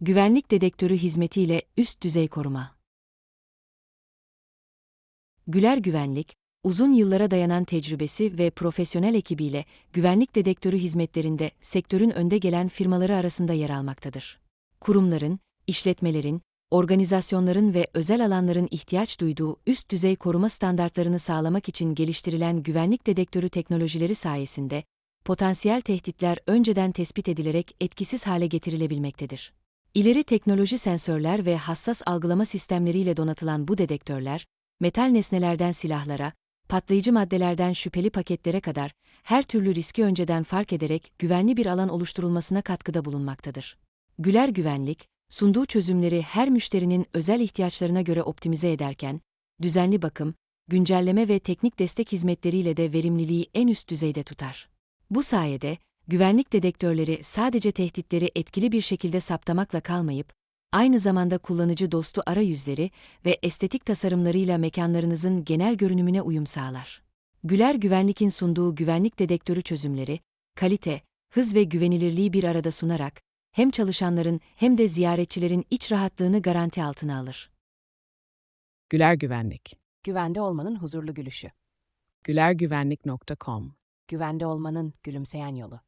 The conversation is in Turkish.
Güvenlik dedektörü hizmetiyle üst düzey koruma. Güler Güvenlik, uzun yıllara dayanan tecrübesi ve profesyonel ekibiyle güvenlik dedektörü hizmetlerinde sektörün önde gelen firmaları arasında yer almaktadır. Kurumların, işletmelerin, organizasyonların ve özel alanların ihtiyaç duyduğu üst düzey koruma standartlarını sağlamak için geliştirilen güvenlik dedektörü teknolojileri sayesinde potansiyel tehditler önceden tespit edilerek etkisiz hale getirilebilmektedir. İleri teknoloji sensörler ve hassas algılama sistemleriyle donatılan bu dedektörler, metal nesnelerden silahlara, patlayıcı maddelerden şüpheli paketlere kadar her türlü riski önceden fark ederek güvenli bir alan oluşturulmasına katkıda bulunmaktadır. Güler Güvenlik, sunduğu çözümleri her müşterinin özel ihtiyaçlarına göre optimize ederken, düzenli bakım, güncelleme ve teknik destek hizmetleriyle de verimliliği en üst düzeyde tutar. Bu sayede, güvenlik dedektörleri sadece tehditleri etkili bir şekilde saptamakla kalmayıp, aynı zamanda kullanıcı dostu arayüzleri ve estetik tasarımlarıyla mekanlarınızın genel görünümüne uyum sağlar. Güler Güvenlik'in sunduğu güvenlik dedektörü çözümleri, kalite, hız ve güvenilirliği bir arada sunarak, hem çalışanların hem de ziyaretçilerin iç rahatlığını garanti altına alır. Güler Güvenlik. Güvende olmanın huzurlu gülüşü. gülergüvenlik.com Güvende olmanın gülümseyen yolu.